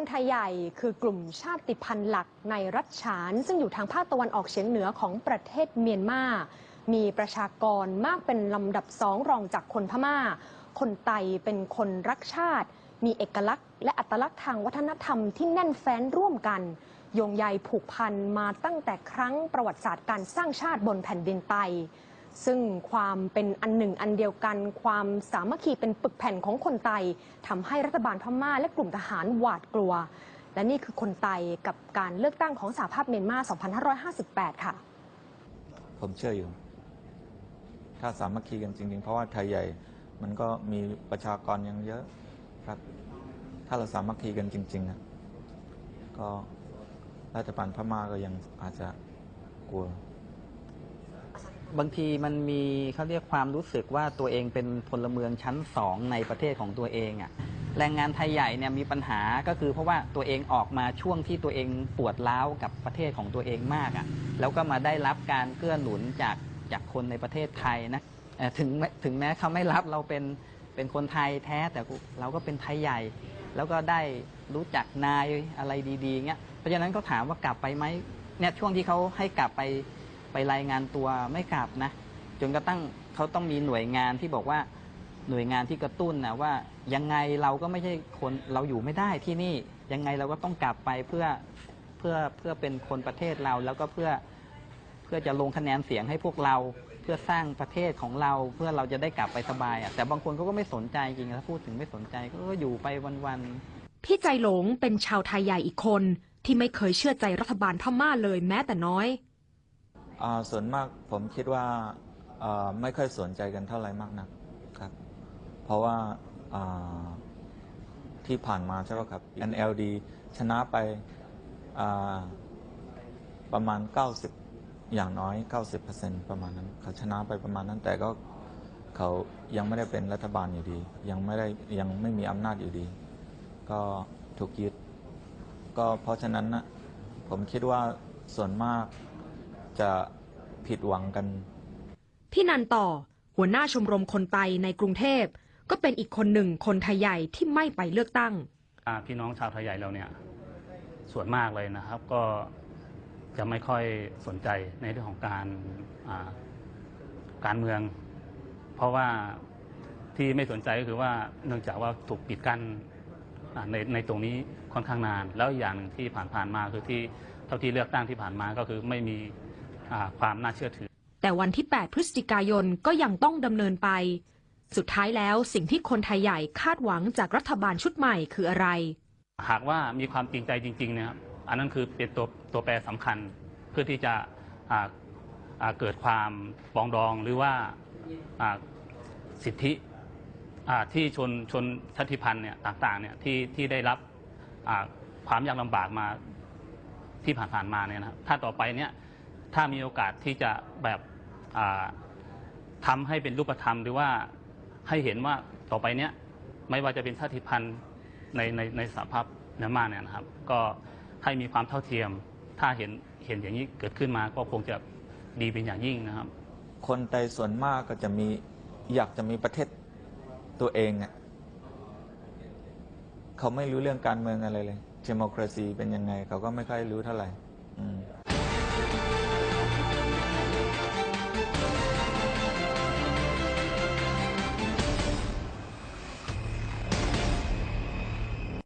คนไทยใหญ่คือกลุ่มชาติพันธุ์หลักในรัฐฉาน ซึ่งอยู่ทางภาคตะวันออกเฉียงเหนือของประเทศเมียนมา มีประชากรมากเป็นลำดับสองรองจากคนพม่า คนไตเป็นคนรักชาติ มีเอกลักษณ์ และอัตลักษณ์ทางวัฒนธรรมที่แน่นแฟ้นร่วมกัน โยงใยผูกพันมาตั้งแต่ครั้งประวัติศาสตร์การสร้างชาติบนแผ่นดินไต ซึ่งความเป็นอันหนึ่งอันเดียวกัน ความสามัคคีเป็นปึกแผ่นของคนไตทำให้รัฐบาลพม่าและกลุ่มทหารหวาดกลัว และนี่คือคนไตกับการเลือกตั้งของสหภาพเมียนมา 2558 ค่ะ ผมเชื่ออยู่ ถ้าสามัคคีกันจริง ๆ เพราะว่าไทยใหญ่มันก็มีประชากรยังเยอะครับ ถ้าเราสามัคคีกันจริงๆนะก็รัฐบาลพม่าก็ยังอาจจะกลัว บางทีมันมีเขาเรียกความรู้สึกว่าตัวเองเป็นพลเมืองชั้นสองในประเทศของตัวเองอะ่ะแรงงานไทยใหญ่เนี่ยมีปัญหาก็คือเพราะว่าตัวเองออกมาช่วงที่ตัวเองปวดร้าวกับประเทศของตัวเองมากอะ่ะแล้วก็มาได้รับการเกื้อหนุนจากจากคนในประเทศไทยนะถึงแม้ถึงแม้เขาไม่รับเราเป็นเป็นคนไทยแท้แต่เราก็เป็นไทยใหญ่ แล้วก็ได้รู้จักนายอะไรดีๆเงี้ยเพราะฉะนั้นก็ถามว่ากลับไปไหมเนี่ยช่วงที่เขาให้กลับไป ไปรายงานตัวไม่กลับนะ จนกระทั่งเขาต้องมีหน่วยงานที่บอกว่าหน่วยงานที่กระตุ้นนะว่ายังไงเราก็ไม่ใช่คนเราอยู่ไม่ได้ที่นี่ยังไงเราก็ต้องกลับไปเพื่อเพื่อเพื่อเป็นคนประเทศเราแล้วก็เพื่อเพื่อจะลงคะแนนเสียงให้พวกเราเพื่อสร้างประเทศของเราเพื่อเราจะได้กลับไปสบายอะแต่บางคนเขาก็ไม่สนใจจริงถ้าพูดถึงไม่สนใจก็อยู่ไปวันๆพี่ใจหลงเป็นชาวไทยใหญ่อีกคนที่ไม่เคยเชื่อใจรัฐบาลพม่าเลยแม้แต่น้อย ส่วนมากผมคิดว่าไม่ค่อยสนใจกันเท่าไหร่มากนักครับ เพราะว่าที่ผ่านมาใช่ไหมครับ NLD ชนะไปประมาณ 90 อย่างน้อย 90%ประมาณนั้น เขาชนะไปประมาณนั้น แต่ก็เขายังไม่ได้เป็นรัฐบาลอยู่ดี ยังไม่ได้ยังไม่มีอำนาจอยู่ดี ก็ถูกยึดก็เพราะฉะนั้นนะผมคิดว่าส่วนมาก จะผิดหวังกัน พี่นันต่อ หัวหน้าชมรมคนไตในกรุงเทพ ก็เป็นอีกคนหนึ่งคนไทยใหญ่ที่ไม่ไปเลือกตั้ง อ่าพี่น้องชาวไทยใหญ่เราเนี่ยส่วนมากเลยนะครับก็จะไม่ค่อยสนใจในเรื่องของการอ่าการเมือง เพราะว่าที่ไม่สนใจก็คือว่าเนื่องจากว่าถูกปิดกั้นอ่าในในตรงนี้ค่อนข้างนาน แล้วอย่างหนึ่งที่ผ่านๆมาคือที่เท่าที่เลือกตั้งที่ผ่านมาก็คือไม่มีอ่า ความน่าเชื่อถือ แต่วันที่ 8 พฤศจิกายนก็ยังต้องดำเนินไป สุดท้ายแล้วสิ่งที่คนไทยใหญ่คาดหวังจากรัฐบาลชุดใหม่คืออะไร หากว่ามีความจริงใจจริงๆเนะครับอันนั้นคือเป็นตัวตัวแปรสำคัญเพื่อที่จะอ่าอ่าเกิดความปรองดองหรือว่าอ่าสิทธิอ่าที่ชนชนชาติพันธุ์เนี่ยต่างๆเนี่ยที่ที่ได้รับอ่าความยากลำบากมาที่ผ่านๆมาเนี่ยนะครับถ้าต่อไปเนี่ย ถ้ามีโอกาสที่จะแบบอ่าทำให้เป็นรูปธรรมหรือว่าให้เห็นว่าต่อไปเนี่ยไม่ว่าจะเป็นชาติพันธุ์ในในในสหภาพเมียนมาเนี่ยนะครับ ก็ให้มีความเท่าเทียม ถ้าเห็นเห็นอย่างนี้เกิดขึ้นมาก็คงจะดีเป็นอย่างยิ่งนะครับ คนไทยส่วนมากก็จะมีอยากจะมีประเทศตัวเองอะเขาไม่รู้เรื่องการเมืองอะไรเลย d e m o c r a c y เป็นยังไง เขาก็ไม่ค่อยรู้เท่าไหร่อืม